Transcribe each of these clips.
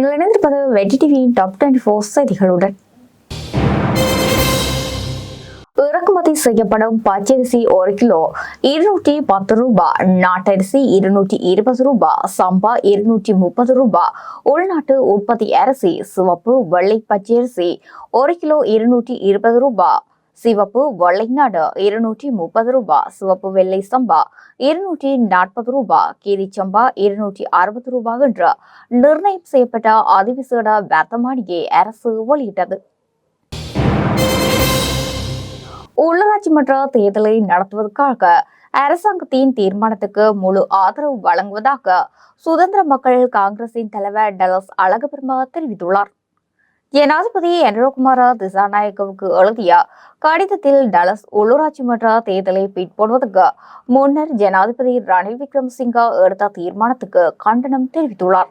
நீங்கள் இணைந்திருப்பது வெட்டி டிவியின் டாப் டுவெண்டி ஃபோர் செய்திகளுடன். இறக்குமதி செய்யப்படும் பச்சரிசி ஒரு கிலோ இருநூற்றி பத்து ரூபாய் நாட்டரிசி இருநூற்றி இருபது ரூபாய் சம்பா இருநூற்றி முப்பது ரூபாய் உள்நாட்டு உற்பத்தி அரிசி சிவப்பு வெள்ளை பச்சரிசி ஒரு கிலோ இருநூற்றி இருபது ரூபாய் சிவப்பு வெள்ளைநாடு இருநூற்றி முப்பது ரூபாய் சிவப்பு வெள்ளை சம்பா இருநூற்றி நாற்பது ரூபாய் கீரிச்சம்பா இருநூற்றி அறுபது ரூபாய் என்று நிர்ணயம் செய்யப்பட்ட அதிவிசேட வர்த்தமானியை அரசு வெளியிட்டது. உள்ளாட்சி மன்ற தேர்தலை நடத்துவதற்காக அரசாங்கத்தின் தீர்மானத்துக்கு முழு ஆதரவு வழங்குவதாக சுதந்திர மக்கள் காங்கிரசின் தலைவர் டலஸ் அழகபெருமா தெரிவித்துள்ளார். ஜனாதிபதி என்ரோகுமார திசாநாயக்கவுக்கு எழுதிய கடிதத்தில் டலஸ் உள்ளூராட்சி மன்ற தேர்தலை பிற்போடுவதற்கு முன்னர் ஜனாதிபதி ரணில் விக்ரமசிங்கா எடுத்த தீர்மானத்துக்கு கண்டனம் தெரிவித்துள்ளார்.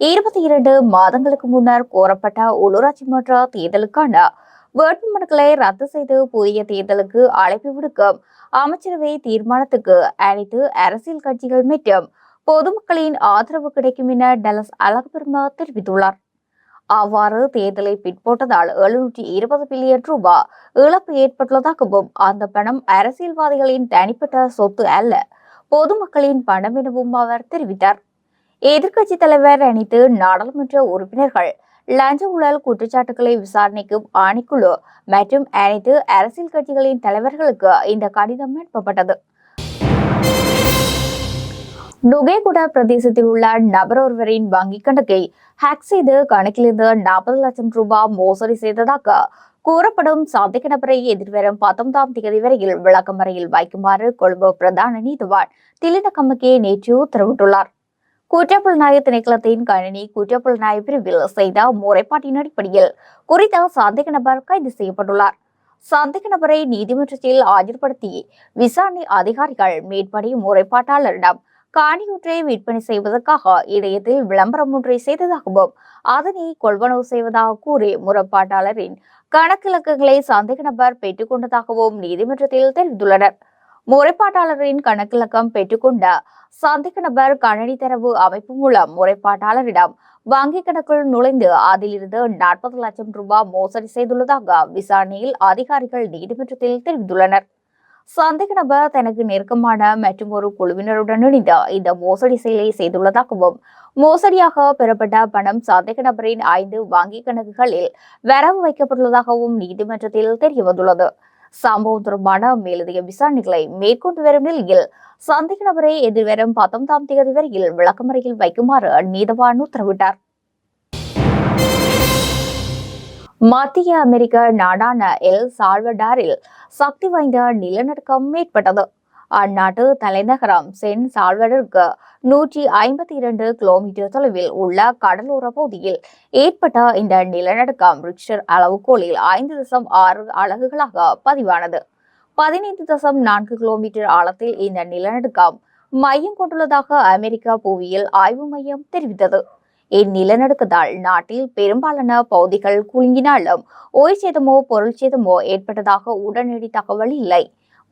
இருபத்தி இரண்டு மாதங்களுக்கு முன்னர் கோரப்பட்ட உள்ளூராட்சி மன்ற தேர்தலுக்கான வேட்புமனுக்களை ரத்து செய்து புதிய தேர்தலுக்கு அழைப்பு விடுக்கும் அமைச்சரவை தீர்மானத்துக்கு அனைத்து அரசியல் கட்சிகள் மற்றும் பொதுமக்களின் ஆதரவு கிடைக்கும் என டலஸ் அழகபெருமா தெரிவித்துள்ளார். அவ்வாறு தேர்தலை பிற்போட்டதால் எழுநூற்றி இருபது பில்லியன் ரூபாய் இழப்பு ஏற்பட்டுள்ளதாகவும் அந்த பணம் அரசியல்வாதிகளின் தனிப்பட்ட சொத்து அல்ல பொதுமக்களின் பணம் எனவும் அவர் தெரிவித்தார். எதிர்க்கட்சித் தலைவர் அணித்து நாடாளுமன்ற உறுப்பினர்கள் லஞ்ச ஊழல் குற்றச்சாட்டுகளை விசாரணைக்கும் ஆணைக்குழு மற்றும் அனைத்து அரசியல் கட்சிகளின் தலைவர்களுக்கு இந்த கடிதம் அனுப்பப்பட்டது. நுகேகுடா பிரதேசத்தில் உள்ள நபர் ஒருவரின் வங்கிக் கணக்கை ஹேக் செய்து கணக்கிலிருந்து நாற்பது லட்சம் ரூபாய் மோசடி செய்ததாக கூறப்படும் சந்தேக நபரை எதிர்வரும் பத்தொன்பதாம் தேதி வரையில் விளக்கமறையில் வைக்குமாறு கொழும்பு பிரதான நீதிவான் திலினக்கம்மக்கே நேற்று உத்தரவிட்டுள்ளார் குற்றப்புலனாய்வு திணைக்களத்தின் கணினி குற்றப்புலனாய்வு பிரிவில் செய்த முறைப்பாட்டின் அடிப்படையில் குறித்த சந்தேக நபர் கைது செய்யப்பட்டுள்ளார் சந்தேக நபரை நீதிமன்றத்தில் ஆஜர்படுத்தி விசாரணை அதிகாரிகள் மேற்படி முறைப்பாட்டாளரிடம் காணியொன்றை விற்பனை செய்வதற்காக இணையத்தில் விளம்பரம் ஒன்றை செய்ததாகவும் அதனை கொள்வனவு செய்வதாக கூறி முறைப்பாட்டாளரின் கணக்கிலக்கங்களை சந்தேக நபர் பெற்றுக்கொண்டதாகவும் நீதிமன்றத்தில் தெரிவித்துள்ளனர். முறைப்பாட்டாளரின் கணக்கிலக்கம் பெற்றுக்கொண்ட சந்தேக நபர் கணனி தரவு அமைப்பு மூலம் முறைப்பாட்டாளரிடம் வங்கிக் கணக்குள் நுழைந்து அதிலிருந்து நாற்பது லட்சம் ரூபாய் மோசடி செய்துள்ளதாக விசாரணையில் அதிகாரிகள் நீதிமன்றத்தில் தெரிவித்துள்ளனர். சந்தேக நபர் தனக்கு நெருக்கமான மற்றும் ஒரு குழுவினருடன் இணைந்து இந்த மோசடி செயலை செய்துள்ளதாகவும் மோசடியாக பெறப்பட்ட பணம் சந்தேக நபரின் ஐந்து வங்கிக் கணக்குகளில் வரவு வைக்கப்பட்டுள்ளதாகவும் நீதிமன்றத்தில் தெரியவந்துள்ளது. சம்பவம் தொடர்பான மேலதிக விசாரணைகளை மேற்கொண்டு வரும் நிலையில் சந்தேக நபரை எதிர்வரும் பத்தொன்பதாம் தேதி வரையில் விளக்கமறையில் வைக்குமாறு நீதவான் உத்தரவிட்டார். மத்திய அமெரிக்க நாடான எல் சால்வடாரில் சக்தி வாய்ந்த நிலநடுக்கம் ஏற்பட்டது. அந்நாட்டு தலைநகரம் சென் சால்வடருக்கு நூற்றி ஐம்பத்தி இரண்டு கிலோமீட்டர் தொலைவில் உள்ள கடலோர பகுதியில் ஏற்பட்ட இந்த நிலநடுக்கம் ரிக்டர் அளவுகோலில் ஐந்து தசம் ஆறு அலகுகளாக பதிவானது. பதினைந்து தசம் நான்கு கிலோமீட்டர் ஆழத்தில் இந்த நிலநடுக்கம் மையம் கொண்டுள்ளதாக அமெரிக்க புவியியல் ஆய்வு மையம் தெரிவித்தது. இந்நிலநடுக்கத்தால் நாட்டில் பெரும்பாலான பகுதிகள் குலுங்கினாலும் உயிர் சேதமோ பொருள் சேதமோ ஏற்பட்டதாக உடனடி தகவல் இல்லை.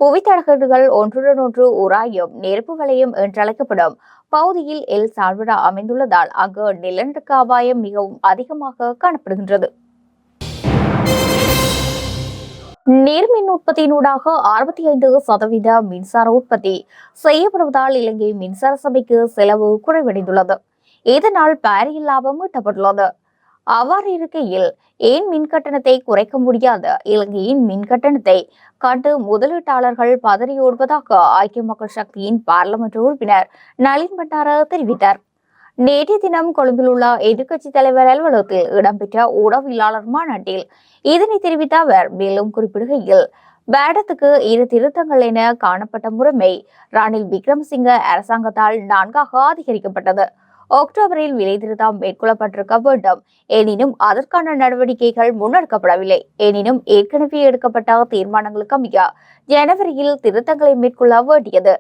புவித்தடகர்கள் ஒன்றுடன் ஒன்று உராயும் நெருப்பு வளையம் என்றழைக்கப்படும் பகுதியில் எல் சால்வடா அமைந்துள்ளதால் அங்கு நிலநடுக்க அபாயம் மிகவும் அதிகமாக காணப்படுகின்றது. நீர்மின் உற்பத்தியினூடாக அறுபத்தி ஐந்து சதவீத மின்சார உற்பத்தி செய்யப்படுவதால் இலங்கை மின்சார சபைக்கு செலவு குறைவடைந்துள்ளது. இதனால் பாரிய லாபம் ஈட்டப்பட்டுள்ளது அவ்வாறு இருக்கையில் ஏன் மின் கட்டணத்தை குறைக்க முடியாத? இலங்கையின் மின் கட்டணத்தை கண்டு முதலீட்டாளர்கள் பதறியோடுவதாக ஐக்கிய மக்கள் சக்தியின் பாராளுமன்ற உறுப்பினர் நளின் பண்டார தெரிவித்தார். நேற்றைய தினம் கொழும்பில் உள்ள எதிர்க்கட்சி தலைவர் அலுவலகத்தில் இடம்பெற்ற ஊடகவியலாளர் மாநாட்டில் இதனை தெரிவித்த அவர் மேலும் குறிப்பிடுகையில் பேடத்துக்கு இரு திருத்தங்கள் என காணப்பட்ட முறைமை ரணில் விக்ரமசிங்க அரசாங்கத்தால் நான்காக அதிகரிக்கப்பட்டது. அக்டோபரில் விலைத்திருத்தம் மேற்கொள்ளப்பட்டிருக்க வேண்டும். எனினும் அதற்கான நடவடிக்கைகள் முன்னெடுக்கப்படவில்லை. எனினும் ஏற்கனவே எடுக்கப்பட்ட தீர்மானங்களுக்கு அமைய ஜனவரியில் திருத்தங்களை மேற்கொள்ள வேண்டியது.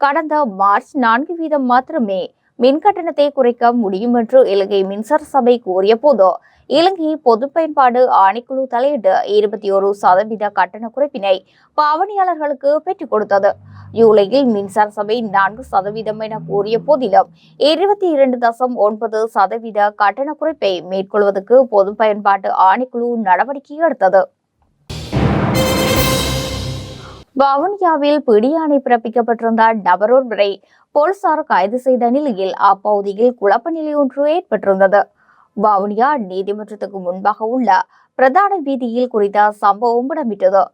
கடந்த மார்ச் நான்கு வீதம் மாத்திரமே மின் கட்டணத்தை குறைக்க முடியும் என்று இலங்கை மின்சார சபை கூறிய போது இலங்கை பொது பயன்பாடு ஆணைக்குழு தலையிட்டு இருபத்தி ஒரு சதவீத கட்டண குறைப்பினை பாவனையாளர்களுக்கு பெற்றுக் கொடுத்தது. ஜூலையில் மின்சார சபை நான்கு சதவீதம் என கூறிய போதிலும் இருபத்தி இரண்டு தசம் ஒன்பது சதவீத கட்டண குறைப்பை மேற்கொள்வதற்கு பொது பயன்பாட்டு ஆணைக்குழு நடவடிக்கை எடுத்தது. வவுனியாவில் பிடியாணை பிறப்பிக்கப்பட்டிருந்த நபர் ஒருவரை போலீசார் கைது செய்த நிலையில் அப்பகுதியில் குழப்ப நிலை ஒன்று ஏற்பட்டிருந்தது. வவுனியா நீதிமன்றத்துக்கு முன்பாக உள்ள பிரதான வீதியில் குறித்த சம்பவம் இடம்பெற்றது.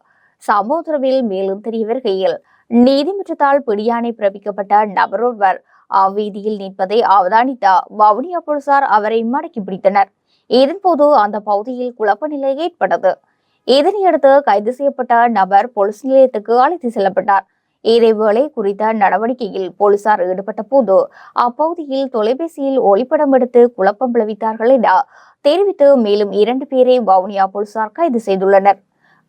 சமோதரவில் மேலும் தெரிய வருகையில் நீதிமன்றத்தால் பிடியாணை பிறப்பிக்கப்பட்ட நபரொருவர் அவ்வீதியில் நிற்பதை அவதானித்த வவுனியா போலீசார் அவரை மடக்கி பிடித்தனர். இதன்போது அந்த பகுதியில் குழப்ப நிலை ஏற்பட்டது. இதனையடுத்து கைது செய்யப்பட்ட நபர் போலீஸ் நிலையத்துக்கு அழைத்து செல்லப்பட்டார். இதேவேளை குறித்த நடவடிக்கையில் போலீசார் ஈடுபட்ட போது அப்பகுதியில் தொலைபேசியில் ஒளிப்படம் எடுத்து குழப்பம் விளைவித்தார்கள் என தெரிவித்து மேலும் இரண்டு பேரை வவுனியா போலீசார் கைது செய்துள்ளனர்.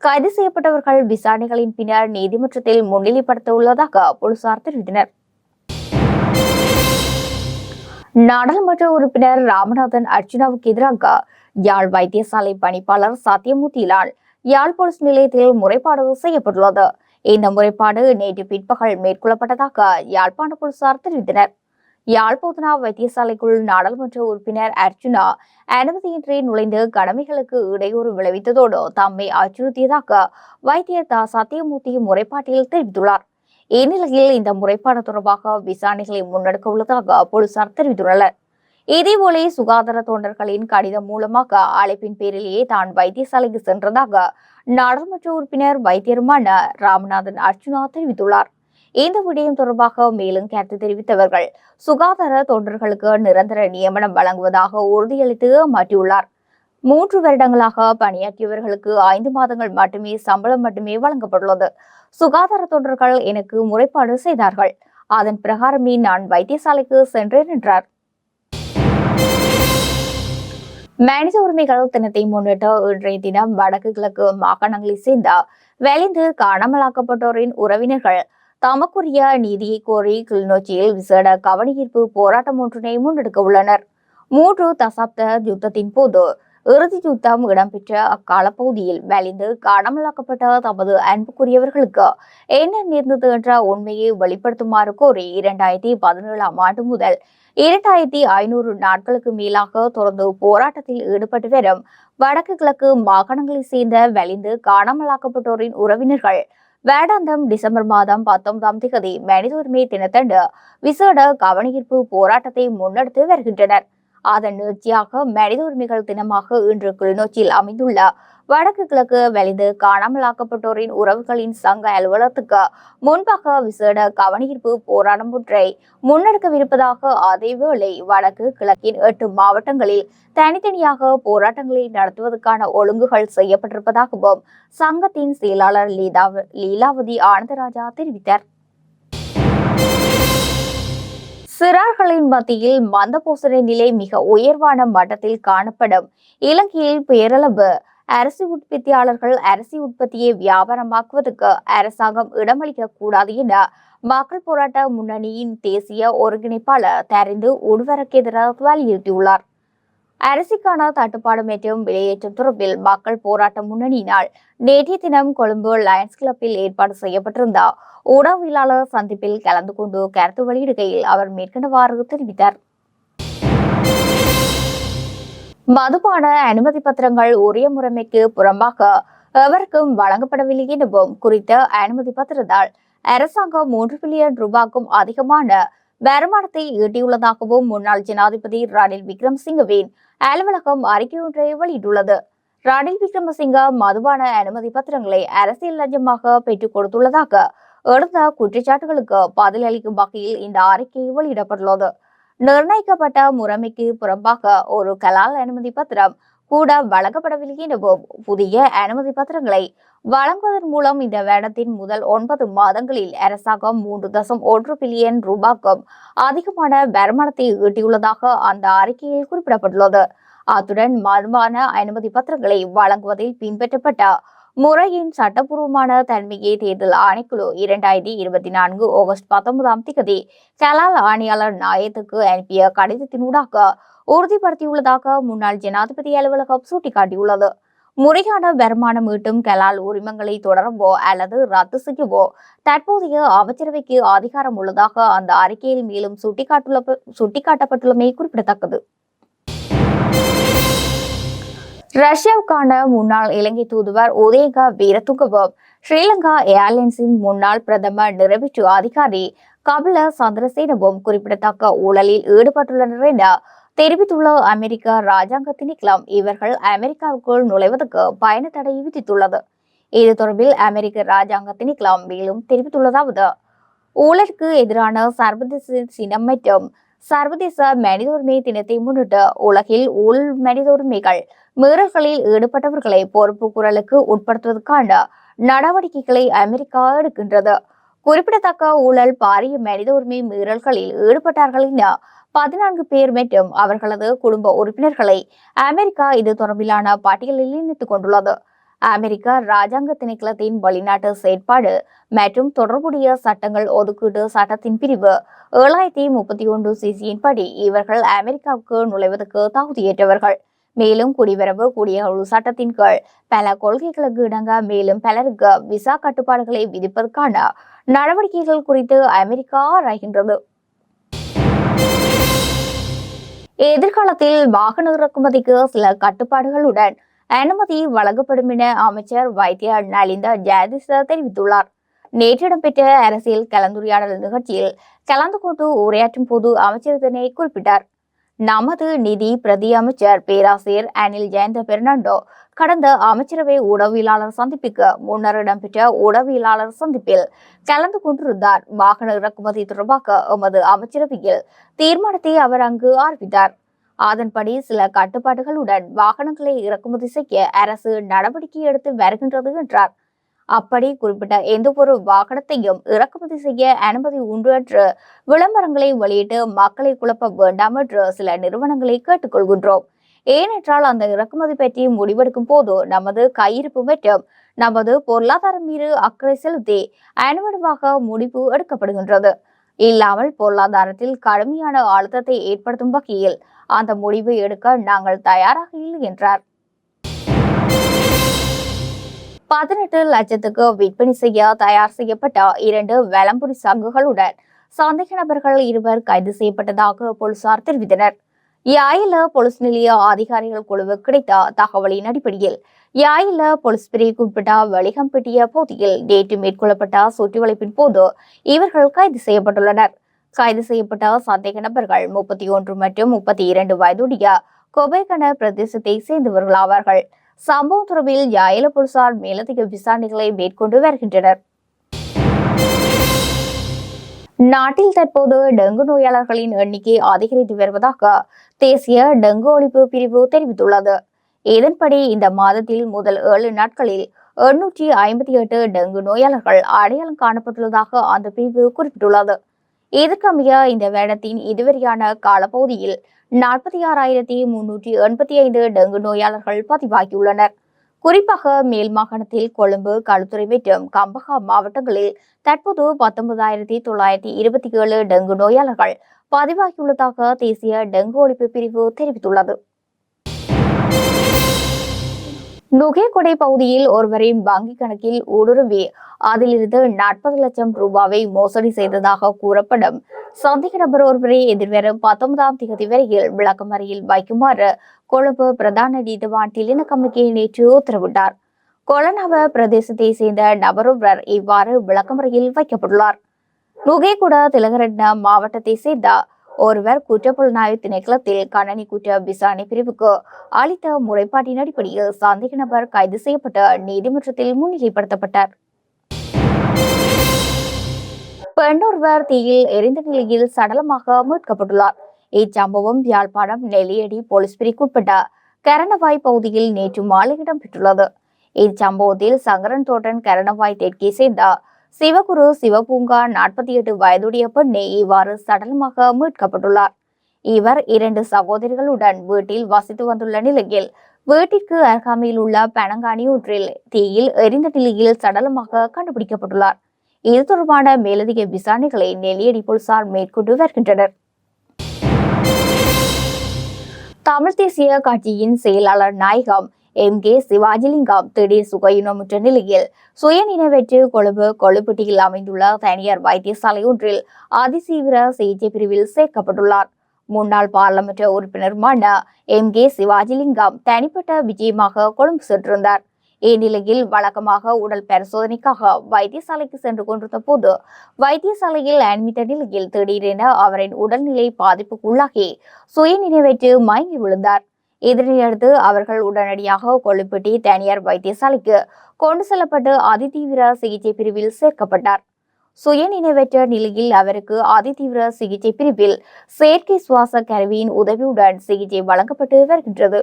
கைது செய்யப்பட்டவர்கள் விசாரணைகளின் பின்னர் நீதிமன்றத்தில் முன்னிலைப்படுத்த உள்ளதாக போலீசார் தெரிவித்தனர். நாடாளுமன்ற உறுப்பினர் ராமநாதன் அர்ச்சுனாவுக்கு எதிராக யாழ் வைத்தியசாலை பணிப்பாளர் சத்யமூர்த்தியிலால் யாழ் போலீஸ் நிலையத்தில் முறைப்பாடு செய்யப்பட்டுள்ளது. இந்த முறைப்பாடு நேற்று பிற்பகல் மேற்கொள்ளப்பட்டதாக யாழ்ப்பாண போலீசார் தெரிவித்தனர். யாழ் வைத்தியசாலைக்குள் நாடாளுமன்ற உறுப்பினர் அர்ஜுனா அனுமதியின்றி நுழைந்து கடமைகளுக்கு இடையூறு விளைவித்ததோடு தம்மை அச்சுறுத்தியதாக வைத்தியர் தா. சத்தியமூர்த்தி முறைப்பாட்டில் தெரிவித்துள்ளார். இந்நிலையில் இந்த முறைப்பாடு தொடர்பாக விசாரணைகளை முன்னெடுக்க உள்ளதாக போலீசார் தெரிவித்துள்ளனர். இதேபோல சுகாதார தொண்டர்களின் கடிதம் மூலமாக அழைப்பின் பேரிலேயே தான் வைத்தியசாலைக்கு சென்றதாக நாடாளுமன்ற உறுப்பினர் வைத்தியருமான ராமநாதன் அர்ச்சுனா தெரிவித்துள்ளார். இந்த விடயம் தொடர்பாக மேலும் கருத்து தெரிவித்தவர்கள் சுகாதார தொண்டர்களுக்கு நிரந்தர நியமனம் வழங்குவதாக உறுதியளித்து மாற்றியுள்ளார். மூன்று வருடங்களாக பணியாற்றியவர்களுக்கு ஐந்து மாதங்கள் மட்டுமே சம்பளம் மட்டுமே வழங்கப்பட்டுள்ளது. சுகாதார தொண்டர்கள் எனக்கு முறைப்பாடு செய்தார்கள். அதன் பிரகாரமே நான் வைத்தியசாலைக்கு சென்றேன் என்றார். மனித உரிமைகள் தினத்தை முன்னிட்டு இன்றைய தினம் வடக்கு கிழக்கு மாகாணங்களைச் சேர்ந்த வெளிந்து காணாமலாக்கப்பட்டோரின் உறவினர்கள் தமக்குரிய நீதியை கோரி கிளிநொச்சியில் விசேட கவனஈர்ப்பு போராட்டம் ஒன்றினை முன்னெடுக்க உள்ளனர். மூன்று தசாப்த யுத்தத்தின் போது இறுதி யுத்தம் இடம்பெற்ற அக்கால பகுதியில் வலிந்து காணாமலாக்கப்பட்ட தமது அன்புக்குரியவர்களுக்கு என்ன நேர்ந்தது என்ற உண்மையை வெளிப்படுத்துமாறு கோரி இரண்டாயிரத்தி பதினேழாம் ஆண்டு முதல் இரண்டாயிரத்தி ஐநூறு நாட்களுக்கு மேலாக தொடர்ந்து போராட்டத்தில் ஈடுபட்டு வரும் வடக்கு கிழக்கு மாகாணங்களைச் சேர்ந்த வலிந்து காணாமலாக்கப்பட்டோரின் உறவினர்கள் வேடாந்தம் டிசம்பர் மாதம் பத்தொன்பதாம் திகதி மனித உரிமை தினத்தன்று விசேட கவனஈர்ப்பு போராட்டத்தை முன்னெடுத்து வருகின்றனர். அதன் நிகழ்ச்சியாக மனித உரிமைகள் தினமாக இன்று கிளிநொச்சியில் அமைந்துள்ள வடக்கு கிழக்கு வெளிந்து காணாமலாக்கப்பட்டோரின் உறவுகளின் சங்க அலுவலகத்துக்கு முன்பாக விசேட கவனஈர்ப்பு போராட்டம் ஒன்றை முன்னெடுக்கவிருப்பதாக அதேவேளை வடக்கு கிழக்கின் எட்டு மாவட்டங்களில் தனித்தனியாக போராட்டங்களை நடத்துவதற்கான ஒழுங்குகள் செய்யப்பட்டிருப்பதாகவும் சங்கத்தின் செயலாளர் லீதாவ லீலாவதி ஆனந்தராஜா தெரிவித்தார். சிறார்களின் மத்தியில் மந்தபோசனை நிலை மிக உயர்வான மட்டத்தில் காணப்படும். இலங்கையில் பேரளவு அரிசி உற்பத்தியாளர்கள் அரிசி உற்பத்தியை வியாபாரமாக்குவதற்கு அரசாங்கம் இடமளிக்க கூடாது என மக்கள் போராட்ட முன்னணியின் தேசிய ஒருங்கிணைப்பாளர் தெரிந்து உடுவருக்கு வலியுறுத்தியுள்ளார். அரிசிக்கான தட்டுப்பாடு மற்றும் விலையேற்றம் தொடர்பில் மக்கள் போராட்ட முன்னணியினால் நேற்றைய தினம் கொழும்பு லயன்ஸ் கிளப்பில் ஏற்பாடு செய்யப்பட்டிருந்த உணவியலாளர் சந்திப்பில் கலந்து கொண்டு கருத்து வெளியிடுகையில் அவர் மேற்கண்டவாறு தெரிவித்தார். மதுபான அனுமதி பத்திரங்கள் உரிய முறைமைக்கு புறம்பாக எவருக்கும் வழங்கப்படவில்லை எனவும் குறித்த அனுமதி பத்திரத்தால் அரசாங்கம் மூன்று பில்லியன் ரூபாய்க்கும் அதிகமான வருமானத்தை ஈட்டியுள்ளதாகவும் முன்னாள் ஜனாதிபதி ரணில் விக்ரமசிங்கவின் அலுவலகம் அறிக்கை ஒன்றை வெளியிட்டுள்ளது. ரணில் விக்ரமசிங்க மதுபான அனுமதி பத்திரங்களை அரசியல் லஞ்சமாக பெற்றுக் கொடுத்துள்ளதாக எழுந்த குற்றச்சாட்டுகளுக்கு பதிலளிக்கும் வகையில் இந்த அறிக்கை வெளியிடப்பட்டுள்ளது. நிர்ணயிக்கப்பட்ட முறைமைக்கு புறம்பாக ஒரு கலால் அனுமதி பத்திரம் கூட வழங்கப்படவில்லை எனவும் புதிய அனுமதி பத்திரங்களை வழங்குவதன் மூலம் இந்த வேடத்தின் முதல் ஒன்பது மாதங்களில் அரசாங்கம் மூன்று தசம் ஒன்று பில்லியன் ரூபாய்க்கும் அதிகமான வருமானத்தை ஈட்டியுள்ளதாக அந்த அறிக்கையில் குறிப்பிடப்பட்டுள்ளது. அத்துடன் மதுபான அனுமதி பத்திரங்களை வழங்குவதில் பின்பற்றப்பட்ட முறையின் சட்டப்பூர்வமான தன்மையை தேர்தல் ஆணைக்குழு இரண்டாயிரத்தி இருபத்தி நான்கு ஆகஸ்ட் பத்தொன்பதாம் திகதி கலால் ஆணையாளர் நாயத்துக்கு அனுப்பிய கடிதத்தினூடாக உறுதிப்படுத்தியுள்ளதாக முன்னாள் ஜனாதிபதி அலுவலகம் சுட்டிக்காட்டியுள்ளது. முறையான வருமானம் ஈட்டும் கலால் உரிமங்களை தொடரவோ அல்லது ரத்து செய்யவோ தற்போதைய அமைச்சரவைக்கு அதிகாரம் உள்ளதாக அந்த அறிக்கையில் மேலும் சுட்டிக்காட்டுள்ள சுட்டிக்காட்டப்பட்டுள்ளமை குறிப்பிடத்தக்கது. ரஷ்யாவுக்கான முன்னாள் இலங்கை தூதுவர் உதயகா வீரதுங்கவும் ஸ்ரீலங்கா ஏர்லைன்ஸின் முன்னாள் பிரதமர் நிறைவேற்று அதிகாரி கபில சந்திரசேனவும் குறிப்பிடத்தக்க ஊழலில் ஈடுபட்டுள்ளனர் என தெரிவித்துள்ள அமெரிக்க ராஜாங்க திணைக்களம் இவர்கள் அமெரிக்காவுக்குள் நுழைவதற்கு பயண தடை விதித்துள்ளது. இது தொடர்பில் அமெரிக்க ராஜாங்க திணைக்களம் மேலும் தெரிவித்துள்ளதாவது ஊழலுக்கு எதிரான சர்வதேச சினம் மற்றும் சர்வதேச மனித உரிமை தினத்தை முன்னிட்டு உலகில் உள் மனித உரிமைகள் மீறல்களில் ஈடுபட்டவர்களை பொறுப்பு குரலுக்கு உட்படுத்துவதற்கான நடவடிக்கைகளை அமெரிக்கா எடுக்கின்றது. குறிப்பிடத்தக்க ஊழல் பாரிய மனித உரிமை மீறல்களில் ஈடுபட்டார்கள் என பதினான்கு பேர் மற்றும் அவர்களது குடும்ப உறுப்பினர்களை அமெரிக்கா இது தொடர்பிலான பட்டியலில் இணைத்துக் கொண்டுள்ளது. அமெரிக்க ராஜாங்க திணைக்களத்தின் வெளிநாட்டு செயற்பாடு மற்றும் தொடர்புடைய சட்டங்கள் ஒதுக்கீடு சட்டத்தின் பிரிவு. ஏழாயிரத்தி முப்பத்தி ஒன்று சிசியின் படி இவர்கள் அமெரிக்காவுக்கு நுழைவதற்கு தகுதியேற்றவர்கள். மேலும் குடிவரவு குடியகழ்வு சட்டத்தின் கீழ் பல கொள்கைகளுக்கு இடங்க மேலும் பலருக்கு விசா கட்டுப்பாடுகளை விதிப்பதற்கான நடவடிக்கைகள் குறித்து அமெரிக்கா ஆராய்கின்றது. எதிர்காலத்தில் வாகன இறக்குமதிக்கு சில கட்டுப்பாடுகளுடன் அனுமதி வழங்கப்படும் என அமைச்சர் வைத்திய நலிந்த ஜெயதிச தெரிவித்துள்ளார். நேற்று இடம்பெற்ற அரசியல் கலந்துரையாடல் நிகழ்ச்சியில் கலந்து கொண்டு உரையாற்றும் போது அமைச்சர் இதனை குறிப்பிட்டார். நமது நிதி பிரதி அமைச்சர் பேராசிரியர் அனில் ஜெயந்த பெர்னாண்டோ கடந்த அமைச்சரவை உடவியலாளர் சந்திப்புக்கு முன்னர் இடம்பெற்ற உடவியலாளர் சந்திப்பில் கலந்து கொண்டிருந்தார். வாகன இறக்குமதி தொடர்பாக எமது அமைச்சரவையில் தீர்மானத்தை அவர் அங்கு அறிவித்தார். அதன்படி சில கட்டுப்பாடுகளுடன் வாகனங்களை இறக்குமதி செய்ய அரசு நடவடிக்கை எடுத்து வருகின்றது என்றார். அப்படி குறிப்பிட்ட எந்த ஒரு வாகனத்தையும் இறக்குமதி செய்ய அனுமதி உண்டு என்று விளம்பரங்களை வெளியிட்டு மக்களை குழப்ப வேண்டாம் என்று சில நிறுவனங்களை கேட்டுக்கொள்கின்றோம். ஏனென்றால் அந்த இறக்குமதி பற்றி முடிவெடுக்கும் போது நமது கையிருப்பு மற்றும் நமது பொருளாதாரம் மீது அக்கறை செலுத்தி அனுமதிவாக முடிவு எடுக்கப்படுகின்றது. இல்லாமல் பொருளாதாரத்தில் கடுமையான அழுத்தத்தை ஏற்படுத்தும் வகையில் அந்த முடிவை எடுக்க நாங்கள் தயாராக இல்லை என்றார். பதினெட்டு லட்சத்துக்கு விற்பனை செய்ய தயார் செய்யப்பட்ட இரண்டு வேளம்புரி சங்குகளுடன் சந்தேக நபர்கள் இருவர் கைது செய்யப்பட்டதாக போலீசார் தெரிவித்தனர். யாயில போலீஸ் நிலைய அதிகாரிகள் குழுவு கிடைத்த தகவலின் அடிப்படையில் யாயில போலீஸ் பிரிவுக்கு உட்பட்ட வலிகம்பட்டிய பகுதியில் நேற்று மேற்கொள்ளப்பட்ட சுற்றிவளைப்பின் போது இவர்கள் கைது செய்யப்பட்டுள்ளனர். கைது செய்யப்பட்ட சந்தேக நபர்கள் முப்பத்தி ஒன்று மற்றும் முப்பத்தி இரண்டு வயதுடைய கொபைகன பிரதேசத்தை சேர்ந்தவர்கள் ஆவார்கள். சம்பவம் தொடர்பில் யாயில போலீசார் மேலதிக விசாரணைகளை மேற்கொண்டு வருகின்றனர். நாட்டில் தற்போது டெங்கு நோயாளர்களின் எண்ணிக்கை அதிகரித்து வருவதாக தேசிய டெங்கு ஒழிப்பு பிரிவு தெரிவித்துள்ளது. இதன்படி இந்த மாதத்தில் முதல் ஏழு நாட்களில் எண்ணூற்றி ஐம்பத்தி எட்டு டெங்கு நோயாளர்கள் அடையாளம் காணப்பட்டுள்ளதாக அந்த பிரிவு குறிப்பிட்டுள்ளது. இதற்கமைய இந்த வேடத்தின் இதுவரையான காலப்பகுதியில் நாற்பத்தி ஆறாயிரத்தி முன்னூற்றி எண்பத்தி ஐந்து டெங்கு நோயாளர்கள் பதிவாகியுள்ளனர். குறிப்பாக மேல் மாகாணத்தில் கொழும்பு களுத்துறை மற்றும் கம்பகா மாவட்டங்களில் தற்போது பத்தொன்பதாயிரத்தி தொள்ளாயிரத்தி இருபத்தி ஏழு டெங்கு நோயாளர்கள் பதிவாகியுள்ளதாக தேசிய டெங்கு ஒழிப்பு பிரிவு தெரிவித்துள்ளது. நுகேகொடை பகுதியில் ஒருவரின் வங்கி கணக்கில் ஊடுருவி அதிலிருந்து நாற்பது லட்சம் ரூபாவை மோசடி செய்ததாக கூறப்படும். சந்தேக நபர் ஒருவரை எதிர்வரும் பத்தொன்பதாம் தேதி வரையில் விளக்கமறையில் வைக்குமாறு கொழும்பு பிரதான நீதிவான் டிலின டிலினக்கமிக்கை நேற்று உத்தரவிட்டார். கொலனவ பிரதேசத்தை சேர்ந்த நபரொருவர் இவ்வாறு விளக்கமறையில் வைக்கப்பட்டுள்ளார். நுகேகுடா திலகரட்ன மாவட்டத்தை சேர்ந்த ஒருவர் குற்றப்புலனாய்வு திணைக்களத்தில் கணனி குற்ற விசாரணை பிரிவுக்கு அளித்த முறைப்பாட்டின் அடிப்படையில் சந்தேக நபர் கைது செய்யப்பட்டு நீதிமன்றத்தில் முன்னிலைப்படுத்தப்பட்டார். பெண்ணொருவர் தீயில் எரிந்த நிலையில் சடலமாக மீட்கப்பட்டுள்ளார். இச்சம்பவம் யாழ்ப்பாணம் நெல்லியடி போலீஸ் பிரிவுக்குட்பட்ட கரணவாய் பகுதியில் நேற்று மாலை இடம்பெற்றுள்ளது. இச்சம்பவத்தில் சங்கரன் தோட்டன் கரணவாய் தெற்கே சேர்ந்த சிவகுரு சிவபூங்கா நாற்பத்தி எட்டு வயதுடைய பெண்ணே இவ்வாறு சடலமாக மீட்கப்பட்டுள்ளார். இவர் இரண்டு சகோதரிகளுடன் வீட்டில் வசித்து வந்துள்ள நிலையில் வீட்டிற்கு அருகாமையில் உள்ள பனங்காணி ஒன்றில் தீயில் எரிந்த நிலையில் சடலமாக கண்டுபிடிக்கப்பட்டுள்ளார். இது தொடர்பான மேலதிக விசாரணைகளை நெல்லியடி போலீசார் மேற்கொண்டு வருகின்றனர். தமிழ் தேசிய கட்சியின் செயலாளர் நாயகம் எம். கே. சிவாஜிலிங்கம் திடீர் சுகையினமுற்ற நிலையில் சுயநினைவற்று கொழும்பு கொழுப்பட்டியில் அமைந்துள்ள தனியார் வைத்தியசாலை ஒன்றில் அதிதீவிர சிகிச்சை பிரிவில் சேர்க்கப்பட்டுள்ளார். முன்னாள் பாராளுமன்ற உறுப்பினருமான எம். கே. சிவாஜிலிங்கம் தனிப்பட்ட விஜயமாக கொழும்பு சென்றிருந்தார். இந்நிலையில் வழக்கமாக உடல் பரிசோதனைக்காக வைத்தியசாலைக்கு சென்று கொண்டிருந்த போது வைத்தியசாலையில் அண்மித்த நிலையில் திடீரென அவரின் உடல்நிலை பாதிப்புக்குள்ளாகி சுயநினைவற்று மயங்கி விழுந்தார். இதனையடுத்து அவர்கள் உடனடியாக கொழுப்பட்டி தனியார் வைத்தியசாலைக்கு கொண்டு செல்லப்பட்டு அதிதீவிர சிகிச்சை பிரிவில் சேர்க்கப்பட்டார். சுயநினைவற்ற நிலையில் அவருக்கு அதிதீவிர சிகிச்சை பிரிவில் செயற்கை சுவாச கருவியின் உதவியுடன் சிகிச்சை வழங்கப்பட்டு வருகின்றது.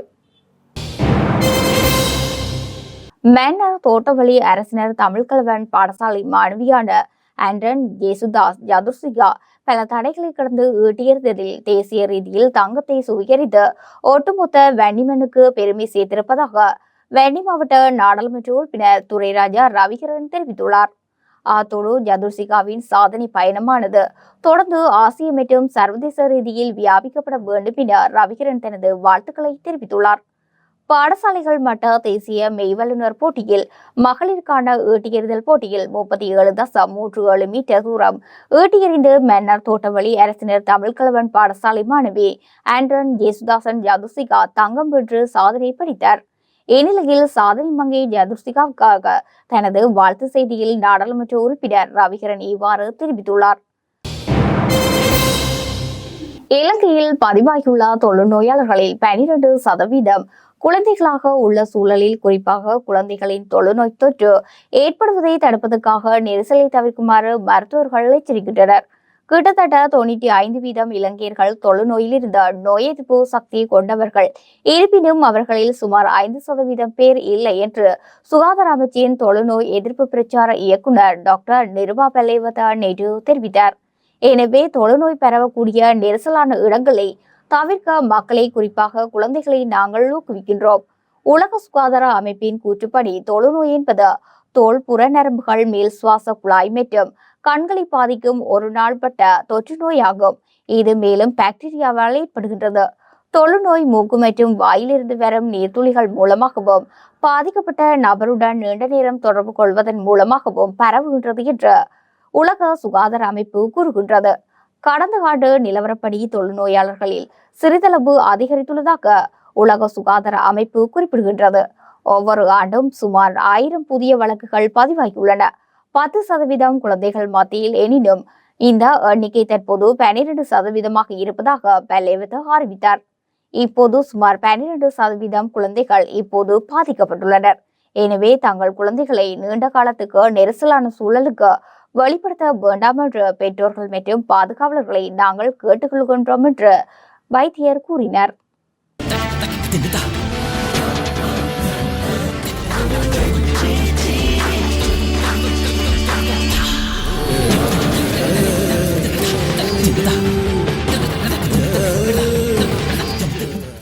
மன்னர் தோட்டவழி அரசினர் தமிழ்கலவன் பாடசாலை மாணவியான ஆண்டன் ஜேசுதாஸ் ஜதுர்சிகா பல தடைகளை கடந்து ஈட்டியதில் தேசிய ரீதியில் தங்கத்தை சுவீகரித்து ஒட்டுமொத்த வன்னிமனுக்கு பெருமை சேர்த்திருப்பதாக வன்னி மாவட்ட நாடாளுமன்ற உறுப்பினர் துரைராஜா ரவிகரன் தெரிவித்துள்ளார். அத்தோடு ஜதுர்சிகாவின் சாதனை பயணமானது தொடர்ந்து ஆசிய மற்றும் சர்வதேச ரீதியில் வியாபிக்கப்பட வேண்டும் என ரவிகரன் தனது வாழ்த்துக்களை தெரிவித்துள்ளார். பாடசாலைகள் மட்ட தேசிய மெய்வல்லுநர் போட்டியில் மகளிருக்கான ஈட்டியெறிதல் போட்டியில் முப்பத்தி ஏழு தசம் மூன்று ஏழு மீட்டர் தூரம். ஈட்டியறிந்து மன்னர் தோட்டவழி அரசினர் தமிழ்கலவன் பாடசாலை மாணவி ஆண்டன் ஜேசுதாசன் ஜதுசிகா தங்கம் வென்று சாதனை படைத்தார். இந்நிலையில் சாதனை மங்கை ஜதுசிகாவுக்காக தனது வாழ்த்து செய்தியில் நாடாளுமன்ற உறுப்பினர் ரவிகரன் இவ்வாறு தெரிவித்துள்ளார். இலங்கையில் பதிவாகியுள்ள தொழுநோயாளர்களில் பனிரெண்டு சதவீதம் குழந்தைகளாக உள்ள சூழலில் குறிப்பாக குழந்தைகளின் தொழுநோய் தொற்று ஏற்படுவதை தடுப்பதற்காக நெரிசலை தவிர்க்குமாறு மருத்துவர்கள் எச்சரிக்கின்றனர். கிட்டத்தட்ட தொண்ணூற்றி ஐந்து வீதம் இலங்கையர்கள் தொழுநோயில் இருந்த நோய் எதிர்ப்பு சக்தி கொண்டவர்கள். இருப்பினும் அவர்களில் சுமார் ஐந்து சதவீதம் பேர் இல்லை என்று சுகாதார அமைச்சின் தொழுநோய் எதிர்ப்பு பிரச்சார இயக்குனர் டாக்டர் நிருபா பெல்லேவதா நேற்று தெரிவித்தார். எனவே தொழுநோய் பரவக்கூடிய நெரிசலான இடங்களை தவிர்க்க மக்களை குறிப்பாக குழந்தைகளை நாங்கள் ஊக்குவிக்கின்றோம். உலக சுகாதார அமைப்பின் கூற்றுப்படி தொழுநோய் என்பது தோல் புறநரம்புகள் மேல் சுவாச குழாய் மற்றும் கண்களை பாதிக்கும் ஒரு நாள்பட்ட தொற்று நோயாகும். இது மேலும் பாக்டீரியாவால் ஏற்படுகின்றது. தொழுநோய் மூக்கு மற்றும் வாயிலிருந்து வரும் நீர்த்துளிகள் மூலமாகவும் பாதிக்கப்பட்ட நபருடன் நீண்ட நேரம் தொடர்பு கொள்வதன் மூலமாகவும் பரவுகின்றது என்று உலக சுகாதார அமைப்பு கூறுகின்றது. கடந்த ஆண்டு நிலவரப்படி தொழுநோயாளர்களில் சிறிதளவு அதிகரித்துள்ளதாக உலக சுகாதார அமைப்பு குறிப்பிடுகின்றது. ஒவ்வொரு ஆண்டும் சுமார் ஆயிரம் புதிய வழக்குகள் பதிவாகியுள்ளன. பத்து சதவீதம் குழந்தைகள் மத்தியில் எனினும் இந்த எண்ணிக்கை தற்போது பனிரெண்டு சதவீதமாக இருப்பதாக பெல்லேவித் அறிவித்தார். இப்போது சுமார் பனிரெண்டு சதவீதம் குழந்தைகள் இப்போது பாதிக்கப்பட்டுள்ளனர். எனவே தங்கள் குழந்தைகளை நீண்ட காலத்துக்கு நெரிசலான சூழலுக்கு வெளிப்படுத்த வேண்டாம் என்று பெற்றோர்கள் மற்றும் பாதுகாவலர்களை நாங்கள் கேட்டுக்கொள்கின்றோம் என்று வைத்தியர் கூறினார் Yeah.